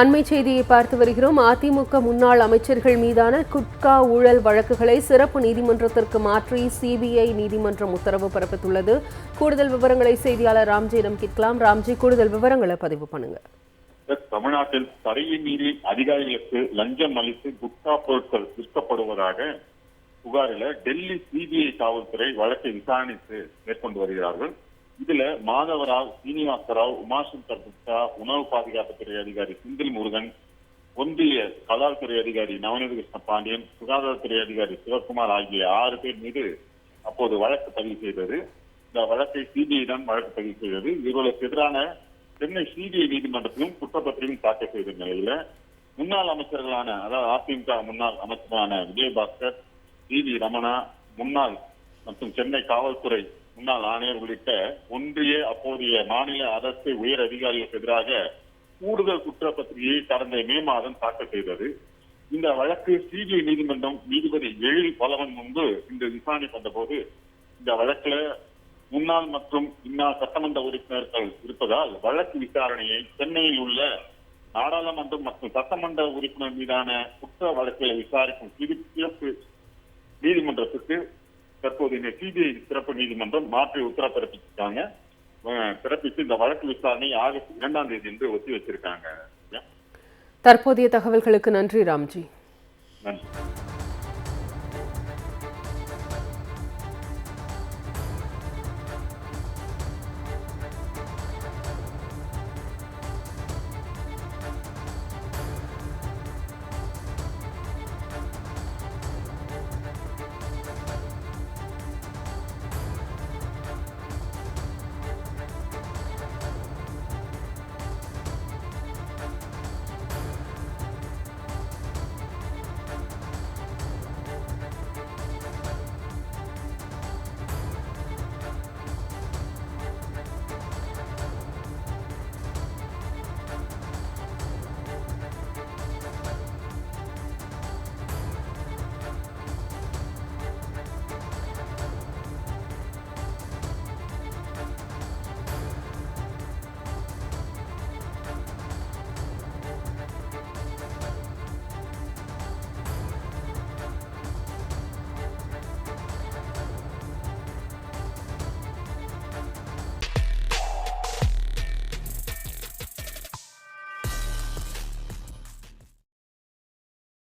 அண்மை செய்தியை பார்த்து வருகிறோம். அதிமுக முன்னாள் அமைச்சர்கள் மீதான குட்கா ஊழல் வழக்குகளை சிறப்பு நீதிமன்றத்திற்கு மாற்றி சிபிஐ நீதிமன்றம் உத்தரவு பிறப்பித்துள்ளது. கூடுதல் விவரங்களை செய்தியாளர் ராம்ஜியிடம் கேட்கலாம். ராம்ஜி கூடுதல் விவரங்களை பதிவு பண்ணுங்க. தமிழ்நாட்டில் தடையை மீறி அதிகாரிகளுக்கு லஞ்சம் அளித்து குட்கா பொருட்கள் விற்கப்படுவதாக புகாரில டெல்லி சிபிஐ காவல்துறை வழக்கை விசாரணைத்து மேற்கொண்டு வருகிறார்கள். இதுல மாதவராவ் சீனிவாசராவ் உமாசங்கர் குப்தா உணவு பாதுகாப்புத்துறை அதிகாரி செந்தில் முருகன் ஒன்றிய கலால்துறை அதிகாரி நவநீத கிருஷ்ண பாண்டியன் சுகாதாரத்துறை அதிகாரி சிவகுமார் ஆகிய ஆறு பேர் மீது அப்போது வழக்கு பதிவு செய்தது. இந்த வழக்கை சிபிஐடம் வழக்கு பதிவு செய்தது. இவர்களுக்கு எதிரான சென்னை சிபிஐ நீதிமன்றத்திலும் குற்றப்பத்திரிகையும் தாக்கல் செய்த நிலையில முன்னாள் அமைச்சர்களான அதாவது அதிமுக முன்னாள் அமைச்சரான விஜயபாஸ்கர் சி வி ரமணா முன்னாள் மற்றும் சென்னை காவல்துறை முன்னாள் ஆணையர் உள்ளிட்ட ஒன்றிய அப்போதைய மாநில அரசு உயர் அதிகாரிகளுக்கு எதிராக கூடுதல் குற்றப்பத்திரிகையை கடந்த மே மாதம் தாக்கல் செய்தது. இந்த வழக்கு சிபிஐ நீதிமன்றம் நீதிபதி எழில் பலவன் முன்பு இந்த விசாரணை வந்தபோது இந்த வழக்குல முன்னாள் மற்றும் இன்னாள் சட்டமன்ற உறுப்பினர்கள் இருப்பதால் வழக்கு விசாரணையை சென்னையில் உள்ள நாடாளுமன்றம் மற்றும் சட்டமன்ற உறுப்பினர் மீதான குற்ற வழக்குகளை விசாரிக்கும் சிறு- நீதிமன்றத்துக்கு தற்போது இந்த சிபிஐ சிறப்பு நீதிமன்றம் மாற்றி உத்தர பிறப்பிச்சிருக்காங்க பிறப்பித்து இந்த வழக்கு விசாரணை ஆகஸ்ட் இரண்டாம் தேதி என்று ஒத்தி வச்சிருக்காங்க. தற்போதைய தகவல்களுக்கு நன்றி ராம்ஜி.